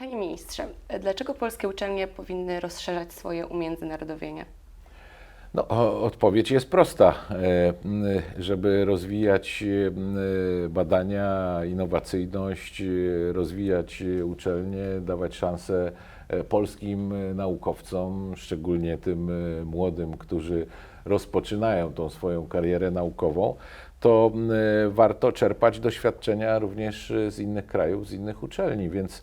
Panie ministrze, dlaczego polskie uczelnie powinny rozszerzać swoje umiędzynarodowienie? No, odpowiedź jest prosta. E, Żeby rozwijać m, badania, innowacyjność, e, rozwijać e, uczelnie, dawać szansę e, polskim e, naukowcom, szczególnie tym e, młodym, którzy rozpoczynają tą swoją karierę naukową, to warto czerpać doświadczenia również e, z innych krajów, z innych uczelni, więc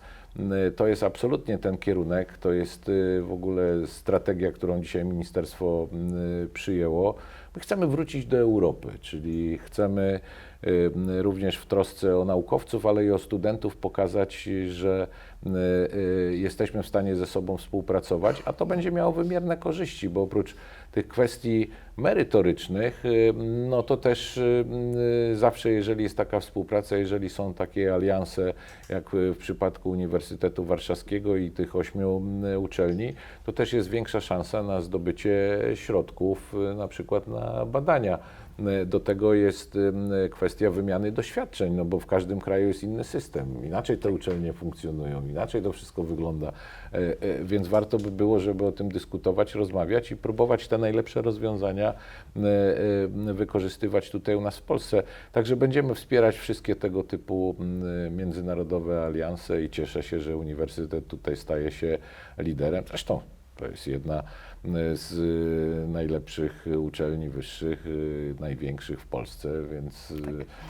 to jest absolutnie ten kierunek, to jest y, w ogóle strategia, którą dzisiaj ministerstwo m, przyjęło. My chcemy wrócić do Europy, czyli chcemy y, również w trosce o naukowców, ale i o studentów pokazać, że y, y, jesteśmy w stanie ze sobą współpracować, a to będzie miało wymierne korzyści, bo oprócz tych kwestii merytorycznych, y, no to też y, y, zawsze, jeżeli jest taka współpraca, jeżeli są takie alianse, jak w przypadku Uniwersytetu Warszawskiego i tych ośmiu uczelni, to też jest większa szansa na zdobycie środków, na przykład na badania. Y, Do tego jest kwestia wymiany doświadczeń, no bo w każdym kraju jest inny system. Inaczej te uczelnie funkcjonują, inaczej to wszystko wygląda. E, e, Więc warto by było, żeby o tym dyskutować, rozmawiać i próbować te najlepsze rozwiązania e, e, wykorzystywać tutaj u nas w Polsce. Także będziemy wspierać wszystkie tego typu międzynarodowe alianse i cieszę się, że uniwersytet tutaj staje się liderem. Zresztą to jest jedna z najlepszych uczelni wyższych, y, największych w Polsce, więc y,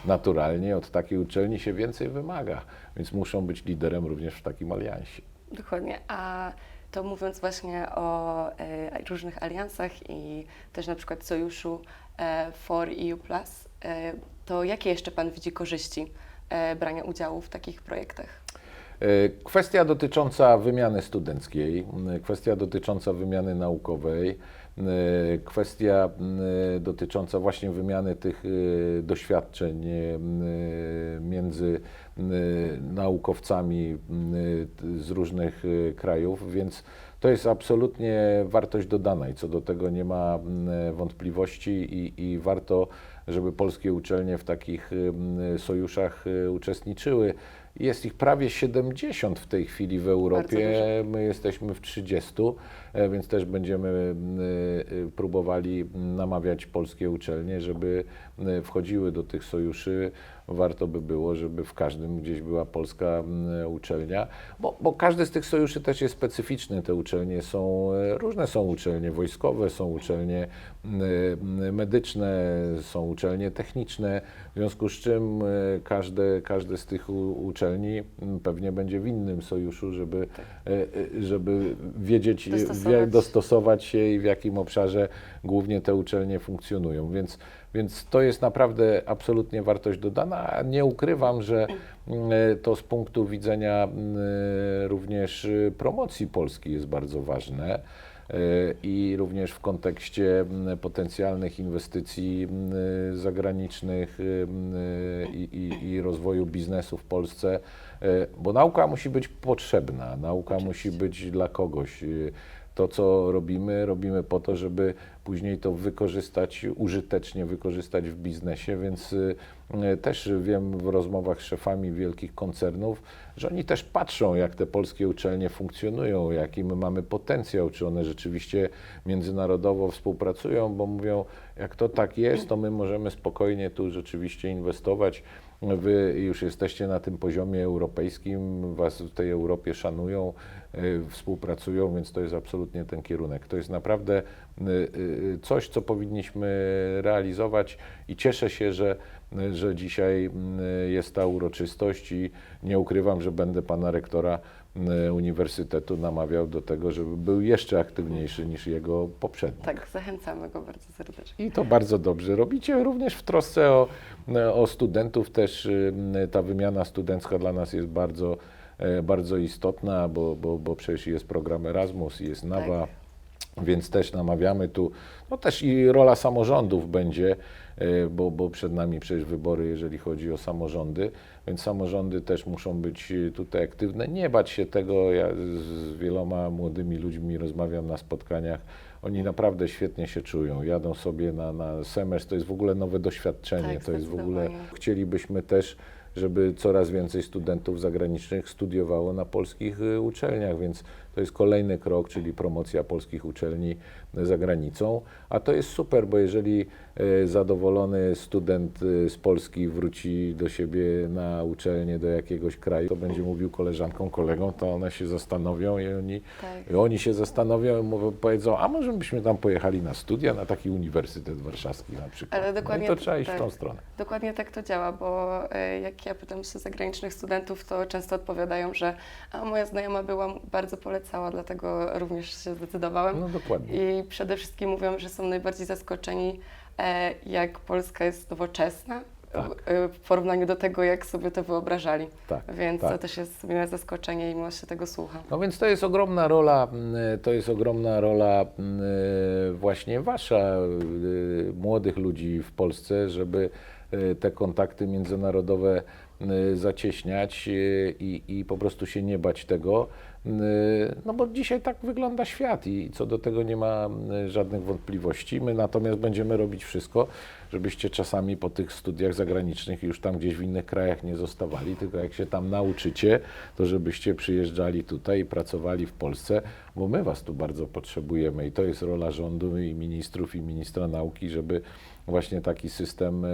naturalnie od takiej uczelni się więcej wymaga, więc muszą być liderem również w takim aliansie. Dokładnie. A to mówiąc właśnie o e, różnych aliansach i też na przykład sojuszu e, For EU e, to jakie jeszcze Pan widzi korzyści brania udziału w takich projektach? E, Kwestia dotycząca wymiany studenckiej, m, kwestia dotycząca wymiany naukowej, m, kwestia dotycząca właśnie wymiany tych e, doświadczeń między naukowcami z różnych e, krajów, więc to jest absolutnie wartość dodana i co do tego nie ma wątpliwości i, i warto, żeby polskie uczelnie w takich sojuszach e, uczestniczyły. Jest ich prawie 70 w tej chwili w Europie. My jesteśmy w 30, e, więc też będziemy m, e, próbowali namawiać polskie uczelnie, żeby wchodziły do tych sojuszy. Warto by było, żeby w każdym gdzieś była polska uczelnia, bo, bo każdy z tych sojuszy też jest specyficzny. Te uczelnie są e, różne, są uczelnie wojskowe, są uczelnie medyczne, są uczelnie techniczne, w związku z czym e, każde, każde z tych u- uczelni m, pewnie będzie w innym sojuszu, żeby, e, e, żeby wiedzieć, jak Dostosować. dostosować się i w jakim obszarze głównie te uczelnie funkcjonują. Więc, więc to jest naprawdę absolutnie wartość dodana, a nie ukrywam, że mm, e, to z punktu widzenia mm, e, również e, promocji Polski jest bardzo ważne e, i również w kontekście mm, potencjalnych inwestycji mm, zagranicznych mm, i, i, i rozwoju biznesu w Polsce, e, bo nauka musi być potrzebna, nauka musi być dla kogoś. E, To, co robimy, robimy po to, żeby później to wykorzystać, użytecznie wykorzystać w biznesie, więc y, też wiem w rozmowach z szefami wielkich koncernów, że oni też patrzą, jak te polskie uczelnie funkcjonują, jaki my mamy potencjał, czy one rzeczywiście międzynarodowo współpracują, bo mówią, jak to tak jest, to my możemy spokojnie tu rzeczywiście inwestować. Wy już jesteście na tym poziomie europejskim, was w tej Europie szanują, y, współpracują, więc to jest absolutnie ten kierunek. To jest naprawdę y, y, coś, co powinniśmy realizować i cieszę się, że, że dzisiaj y, jest ta uroczystość i nie ukrywam, że będę pana rektora uniwersytetu namawiał do tego, żeby był jeszcze aktywniejszy niż jego poprzednik. Tak, zachęcamy go bardzo serdecznie. I to bardzo dobrze robicie. Również w trosce o, o studentów też y, ta wymiana studencka dla nas jest bardzo, bardzo istotna, bo, bo, bo przecież jest program Erasmus, jest NAWA, Tak. Więc też namawiamy tu, no też i rola samorządów będzie, e, bo, bo przed nami przecież wybory, jeżeli chodzi o samorządy, więc samorządy też muszą być e, tutaj aktywne, nie bać się tego, ja z- wieloma młodymi ludźmi rozmawiam na spotkaniach, oni naprawdę świetnie się czują, jadą sobie na, na semestr, to jest w ogóle nowe doświadczenie, Tak, to jest w ogóle, chcielibyśmy też, żeby coraz więcej studentów zagranicznych studiowało na polskich y, uczelniach, więc to jest kolejny krok, czyli promocja polskich uczelni za granicą. A to jest super, bo jeżeli y, zadowolony student y, z Polski wróci do siebie na uczelnię, do jakiegoś kraju, to będzie mówił koleżankom, kolegom, to one się zastanowią i oni, Tak. oni się zastanowią i mówią, powiedzą, a może byśmy tam pojechali na studia, na taki Uniwersytet Warszawski na przykład. Ale no dokładnie i to trzeba iść w tak. tą stronę. Dokładnie tak to działa, bo e, jak ja pytam się zagranicznych studentów, to często odpowiadają, że a moja znajoma była, bardzo polecała, dlatego również się zdecydowałem. No dokładnie. I przede wszystkim mówią, że są najbardziej zaskoczeni, e, jak Polska jest nowoczesna Tak. e, w porównaniu do tego, jak sobie to wyobrażali. Tak, Więc tak. to też jest miłe zaskoczenie i miło się tego słucha. No więc to jest ogromna rola, to jest ogromna rola mm, właśnie wasza, młodych ludzi w Polsce, żeby te kontakty międzynarodowe zacieśniać i, i po prostu się nie bać tego. Y, No bo dzisiaj tak wygląda świat i co do tego nie ma y, żadnych wątpliwości. My natomiast będziemy robić wszystko, żebyście czasami po tych studiach zagranicznych już tam gdzieś w innych krajach nie zostawali, tylko jak się tam nauczycie, to żebyście przyjeżdżali tutaj i pracowali w Polsce, bo my was tu bardzo potrzebujemy i to jest rola rządu i ministrów i ministra nauki, żeby właśnie taki system e,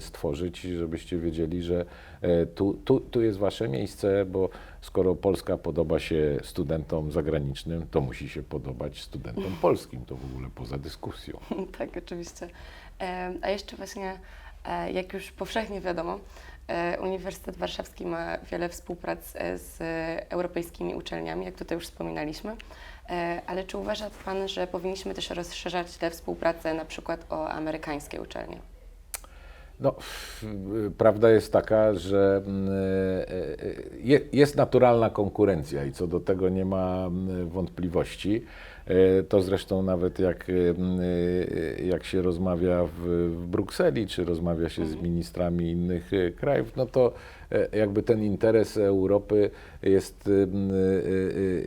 stworzyć, żebyście wiedzieli, że tu, tu, tu jest wasze miejsce, bo skoro Polska podoba się studentom zagranicznym, to musi się podobać studentom polskim. To w ogóle poza dyskusją. tak, oczywiście. E, A jeszcze właśnie, e, jak już powszechnie wiadomo, e, Uniwersytet Warszawski ma wiele współprac z europejskimi uczelniami, jak tutaj już wspominaliśmy. Ale czy uważa Pan, że powinniśmy też rozszerzać tę współpracę na przykład o amerykańskie uczelnie? No, prawda jest taka, że mm, y, je- jest naturalna konkurencja i co do tego nie ma mm, wątpliwości. Y, To zresztą nawet jak, y, y, jak się rozmawia w, w Brukseli, czy rozmawia się z ministrami innych krajów, no to e, jakby ten interes Europy jest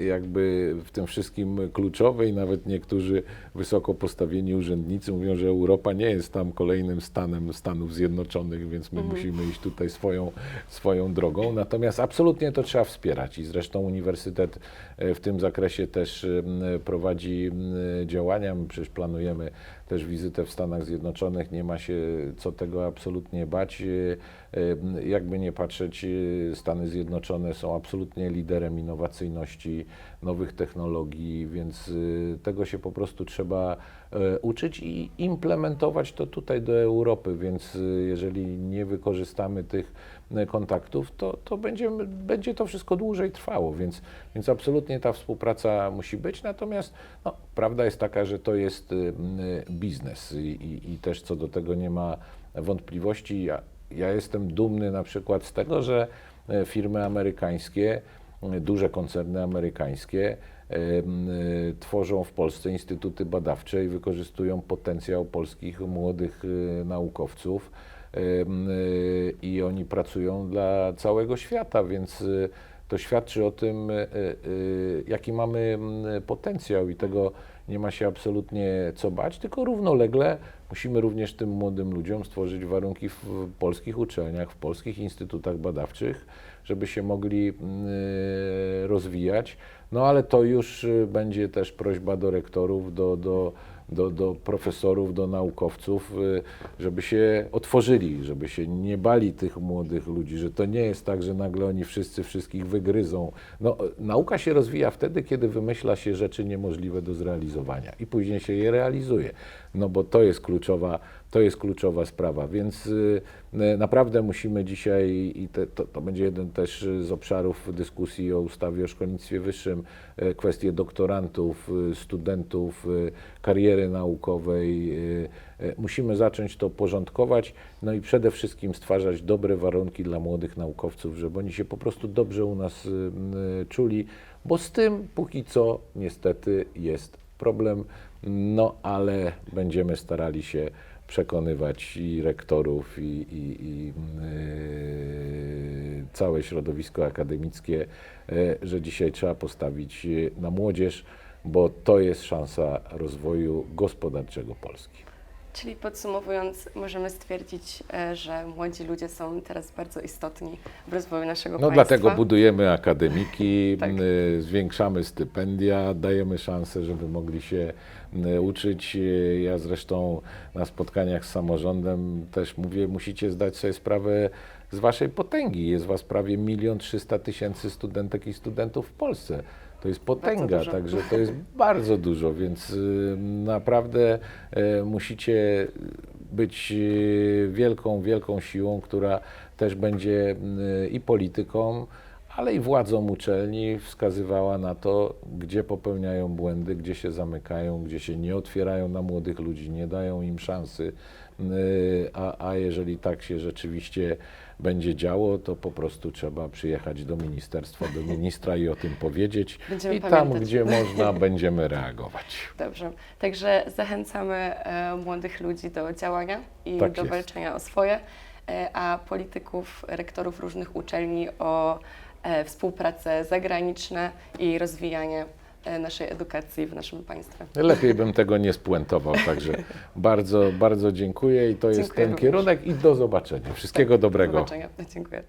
jakby w tym wszystkim kluczowy i nawet niektórzy wysoko postawieni urzędnicy mówią, że Europa nie jest tam kolejnym stanem Stanów Zjednoczonych, więc my musimy iść tutaj swoją, swoją drogą. Natomiast absolutnie to trzeba wspierać i zresztą Uniwersytet e, w tym zakresie też m, prowadzi m, działania. My przecież planujemy też wizytę w Stanach Zjednoczonych. Nie ma się co tego absolutnie bać. E, e, Jakby nie patrzeć, e, Stany Zjednoczone są absolutnie liderem innowacyjności, nowych technologii, więc tego się po prostu trzeba uczyć i implementować to tutaj do Europy. Więc jeżeli nie wykorzystamy tych kontaktów, to, to będziemy, będzie to wszystko dłużej trwało, więc, więc absolutnie ta współpraca musi być. Natomiast no, prawda jest taka, że to jest y, y, biznes i, i, i też co do tego nie ma wątpliwości. Ja, ja jestem dumny na przykład z tego, że e, firmy amerykańskie, e, duże koncerny amerykańskie e, tworzą w Polsce instytuty badawcze i wykorzystują potencjał polskich młodych naukowców i oni pracują dla całego świata, więc to świadczy o tym, y, y, jaki mamy mm, potencjał i tego nie ma się absolutnie co bać, tylko równolegle musimy również tym młodym ludziom stworzyć warunki w polskich uczelniach, w polskich instytutach badawczych, żeby się mogli mm, y, rozwijać. No ale to już będzie też prośba do rektorów, do, do, do, do profesorów, do naukowców, y, żeby się otworzyli, żeby się nie bali tych młodych ludzi, że to nie jest tak, że nagle oni wszyscy wszystkich wygryzą. No, nauka się rozwija wtedy, kiedy wymyśla się rzeczy niemożliwe do zrealizowania i później się je realizuje. No bo to jest kluczowa, to jest kluczowa sprawa, więc y, naprawdę musimy dzisiaj, i te, to, to będzie jeden też z obszarów dyskusji o ustawie o szkolnictwie wyższym, y, kwestie doktorantów, y, studentów, y, kariery naukowej. y, Musimy zacząć to porządkować, no i przede wszystkim stwarzać dobre warunki dla młodych naukowców, żeby oni się po prostu dobrze u nas czuli, bo z tym póki co niestety jest problem, no ale będziemy starali się przekonywać i rektorów, i, i, i yy, całe środowisko akademickie, yy, że dzisiaj trzeba postawić yy, na młodzież, bo to jest szansa rozwoju gospodarczego Polski. Czyli podsumowując, możemy stwierdzić, e, że młodzi ludzie są teraz bardzo istotni w rozwoju naszego No państwa. dlatego budujemy akademiki, Tak. m, zwiększamy stypendia, dajemy szansę, żeby mogli się m, uczyć. Ja zresztą na spotkaniach z samorządem też mówię, musicie zdać sobie sprawę z waszej potęgi. Jest was prawie milion trzysta tysięcy studentek i studentów w Polsce. To jest potęga, także to jest bardzo dużo, więc y, naprawdę y, musicie być y, wielką, wielką siłą, która też będzie i polityką, ale i władzą uczelni wskazywała na to, gdzie popełniają błędy, gdzie się zamykają, gdzie się nie otwierają na młodych ludzi, nie dają im szansy. Y, A, a jeżeli tak się rzeczywiście będzie działo, to po prostu trzeba przyjechać do ministerstwa, do ministra i o tym powiedzieć. Będziemy I tam, pamiętać. gdzie można, będziemy reagować. Dobrze. Także zachęcamy e, młodych ludzi do działania i Tak do jest. walczenia o swoje, e, a polityków, rektorów różnych uczelni o e, współpracę zagraniczne i rozwijanie e, naszej edukacji w naszym państwie. Lepiej bym tego nie spuentował, także bardzo, bardzo dziękuję i to jest Dziękuję ten również. kierunek i do zobaczenia. Wszystkiego Do dobrego. zobaczenia. Dziękuję.